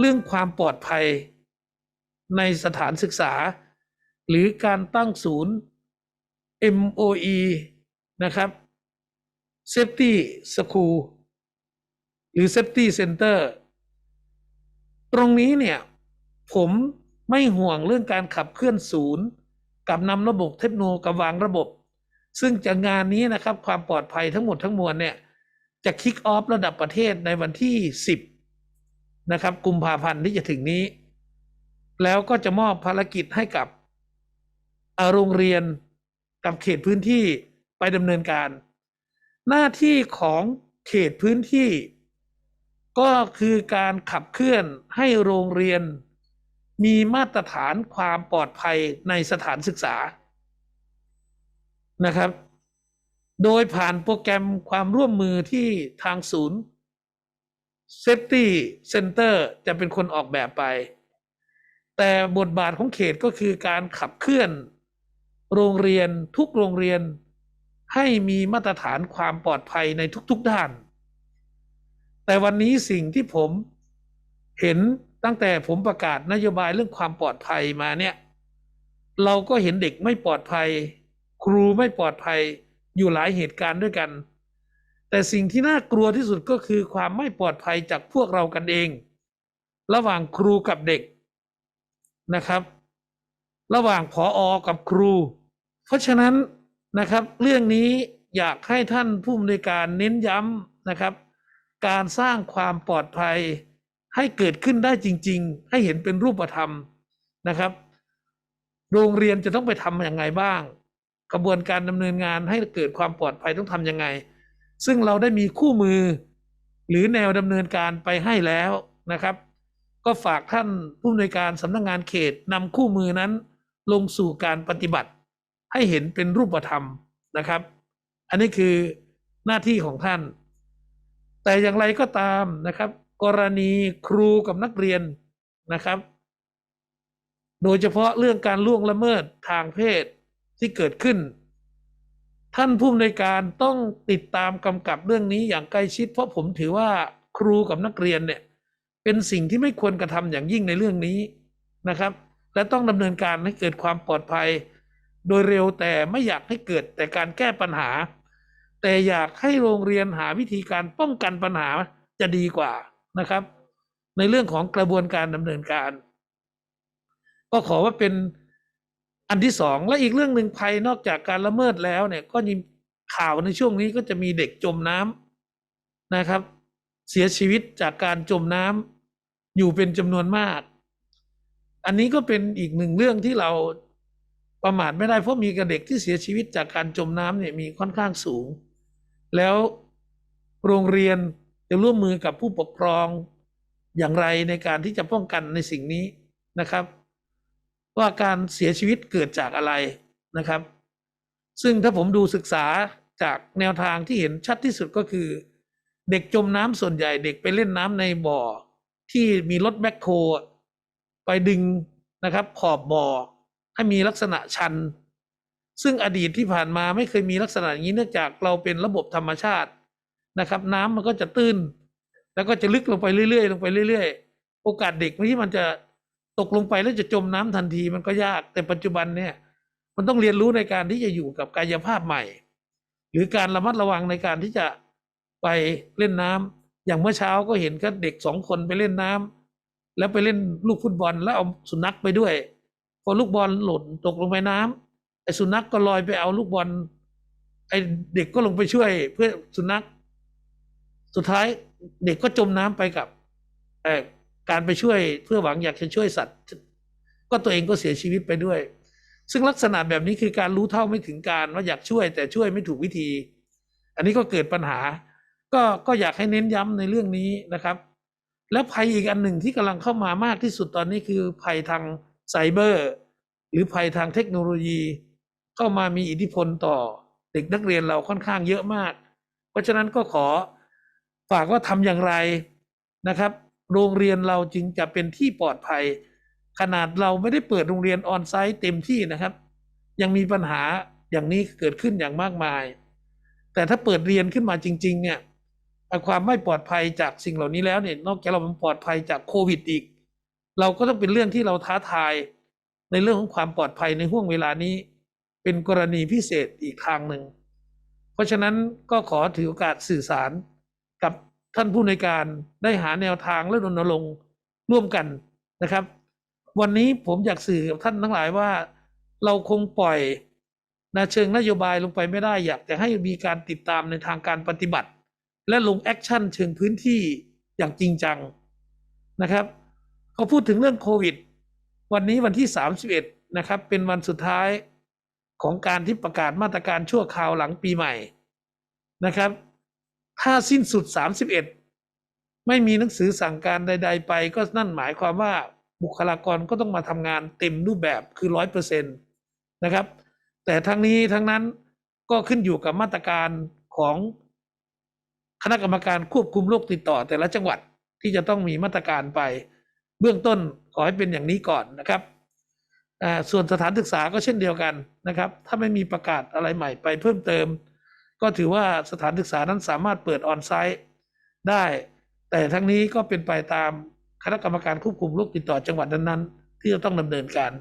เรื่องความปลอดภัยในสถานศึกษา หรือการตั้งศูนย์ MOE นะครับ Safety School หรือ Safety Center ตรงนี้เนี่ย ผมไม่ห่วงเรื่องการขับเคลื่อนศูนย์ กับนำระบบเทคโนโลยีกับวางระบบ ซึ่งจากงานนี้นะครับ ความปลอดภัยทั้งหมดทั้งมวลเนี่ย จะคิกออฟระดับประเทศในวันที่ 10 นะครับกุมภาพันธ์ที่จะถึงนี้ แล้วก็จะมอบภารกิจให้กับโรงเรียนกับเขตพื้นที่ไปดำเนินการ หน้าที่ของเขตพื้นที่ ก็คือการขับเคลื่อนให้โรงเรียน มีมาตรฐานความปลอดภัยในสถานศึกษานะครับ โดยผ่านโปรแกรมความร่วมมือที่ทางศูนย์ Safety Center จะเป็นคนออกแบบไป แต่บทบาทของเขตก็คือการขับเคลื่อน โรงเรียนทุกโรงเรียน ให้มีมาตรฐานความปลอดภัยในทุกๆด้าน แต่วันนี้สิ่งที่ผมเห็นตั้งแต่ผมประกาศนโยบายเรื่องความปลอดภัยมาเนี่ย เราก็เห็นเด็กไม่ปลอดภัย ครูไม่ปลอดภัยอยู่หลายเหตุการณ์ด้วยกัน แต่สิ่งที่น่ากลัวที่สุดก็คือความไม่ปลอดภัยจากพวกเรากันเอง ระหว่างครูกับเด็กนะครับ ระหว่างผออกับครู เพราะฉะนั้นนะครับ เรื่องนี้อยากให้ท่านผู้อำนวยการเน้นย้ำนะครับ การสร้างความปลอดภัยให้เกิดขึ้นได้จริง ๆ ให้เห็นเป็นรูปธรรมนะครับ โรงเรียนจะต้องไปทำอย่างไงบ้าง กระบวนการดำเนินงานให้เกิดความปลอดภัยต้องทำยังไง ซึ่งเราได้มีคู่มือ หรือแนวดำเนินการไปให้แล้วนะครับ ก็ฝากท่านผู้อำนวยการสำนักงงานเขตนำคู่มือนั้น ลงสู่การปฏิบัติ ให้เห็นเป็นรูปธรรมนะครับ อันนี้คือหน้าที่ของท่าน แต่อย่างไรก็ตามนะครับ กรณีครูกับนักเรียนนะครับ โดยเฉพาะเรื่องการล่วงละเมิดทางเพศที่เกิดขึ้น ท่านผู้อำนวยการต้องติดตามกำกับเรื่องนี้อย่างใกล้ชิด เพราะผมถือว่าครูกับนักเรียนเนี่ยเป็นสิ่งที่ไม่ควรกระทำอย่างยิ่งในเรื่องนี้นะครับ และต้องดำเนินการให้เกิดความปลอดภัย โดยเร็วแต่ไม่อยากให้เกิดแต่การแก้ปัญหา แต่อยากให้โรงเรียนหาวิธีการป้องกันปัญหาจะดีกว่านะครับ ในเรื่องของกระบวนการดำเนินการ ก็ขอว่าเป็น อันที่สองและอีกเรื่องหนึ่งภัยนอกจากการละเมิดแล้วเนี่ยก็มีข่าวในช่วงนี้ก็จะมีเด็กจมน้ำนะครับ เสียชีวิตจากการจมน้ำอยู่เป็นจำนวนมาก อันนี้ก็เป็นอีกหนึ่งเรื่องที่เราประมาทไม่ได้เพราะมีกับเด็กที่เสียชีวิตจากการจมน้ำเนี่ยมีค่อนข้างสูง แล้วโรงเรียนจะร่วมมือกับผู้ปกครองอย่างไรในการที่จะป้องกันในสิ่งนี้นะครับ ว่าการเสียชีวิตเกิดจากอะไรนะครับ ซึ่งถ้าผมดูศึกษาจากแนวทางที่เห็นชัดที่สุดก็คือ เด็กจมน้ำส่วนใหญ่เด็กไปเล่นน้ำในบ่อ ที่มีรถแบ็คโฮไปดึงนะครับ ขอบบ่อให้มีลักษณะชัน ซึ่งอดีตที่ผ่านมาไม่เคยมีลักษณะอย่างนี้เนื่องจากเราเป็นระบบธรรมชาตินะครับ น้ำมันก็จะตื้น แล้วก็จะลึกลงไปเรื่อยๆ ลงไปเรื่อยๆ โอกาสเด็กที่มันจะ ตกลงไปแล้วจะจมน้ำทันทีมันก็ยากแต่ปัจจุบันเนี่ย มันต้องเรียนรู้ในการที่จะอยู่กับกายภาพใหม่ หรือการระมัดระวังในการที่จะไปเล่นน้ำอย่างเมื่อเช้าก็เห็นก็เด็กสองคนไปเล่นน้ำแล้วไปเล่นลูกฟุตบอลแล้วเอาสุนัขไปด้วย พอลูกบอลหล่นตกลงไปน้ำไอ้สุนัขก็ลอยไปเอาลูกบอลไอ้เด็กก็ลงไปช่วยเพื่อสุนัข สุดท้ายเด็กก็จมน้ำไปกับเอ่อ การไปช่วยเพื่อหวังอยากจะช่วยสัตว์ ก็ตัวเองก็เสียชีวิตไปด้วย ซึ่งลักษณะแบบนี้คือการรู้เท่าไม่ถึงการว่าอยากช่วยแต่ช่วยไม่ถูกวิธี อันนี้ก็เกิดปัญหา ก็ก็อยากให้เน้นย้ำในเรื่องนี้นะครับ แล้วภัยอีกอันหนึ่งที่กำลังเข้ามามากที่สุดตอนนี้คือภัยทางไซเบอร์ หรือภัยทางเทคโนโลยี เข้ามามีอิทธิพลต่อเด็กนักเรียนเราค่อนข้างเยอะมาก เพราะฉะนั้นก็ขอฝากว่าทำอย่างไรนะครับ โรงเรียนเราจึงจะเป็นที่ปลอดภัย ขนาดเราไม่ได้เปิดโรงเรียนออนไซต์เต็มที่นะครับ ยังมีปัญหาอย่างนี้เกิดขึ้นอย่างมากมาย แต่ถ้าเปิดเรียนขึ้นมาจริง ๆ เนี่ยความไม่ปลอดภัยจากสิ่งเหล่านี้แล้วเนี่ย นอกจากเรามันปลอดภัยจากโควิดอีก เราก็ต้องเป็นเรื่องที่เราท้าทาย ในเรื่องของความปลอดภัยในห่วงเวลานี้ เป็นกรณีพิเศษอีกทางหนึ่ง เพราะฉะนั้นก็ขอถือโอกาสสื่อสารกับ ท่านผู้ในการได้หาแนวทางและรณรงค์ร่วมกันนะครับ วันนี้ผมอยากสื่อกับท่านทั้งหลายว่า เราคงปล่อยนะเชิงนโยบายลงไปไม่ได้อยากจะให้มีการติดตามในทางการปฏิบัติ และลงแอคชั่นเชิงพื้นที่อย่างจริงจังนะครับพอพูดถึงเรื่องโควิด วันนี้วันที่ 31 นะครับ เป็นวันสุดท้ายของการที่ประกาศมาตรการชั่วคราวหลังปีใหม่นะครับ ถ้าสิ้นสุด 31 ไม่มีหนังสือสั่งการใด ๆ ไป ก็นั่นหมายความว่าบุคลากรก็ต้องมาทำงานเต็มรูปแบบคือร้อยเปอร์เซ็นต์นะครับ แต่ทั้งนี้ทั้งนั้นก็ขึ้นอยู่กับมาตรการของคณะกรรมการควบคุมโรคติดต่อ แต่ละจังหวัดที่จะต้องมีมาตรการไป เบื้องต้นขอให้เป็นอย่างนี้ก่อนนะครับส่วนสถานศึกษาก็เช่นเดียวกันนะครับ ถ้าไม่มีประกาศอะไรใหม่ไปเพิ่มเติม ก็ถือว่าสถานศึกษานั้นสามารถเปิดออนไซต์ได้ แต่ทั้งนี้ก็เป็นไปตามคณะกรรมการควบคุมโรคติดต่อจังหวัดนั้นๆ ที่จะต้องดำเนินการ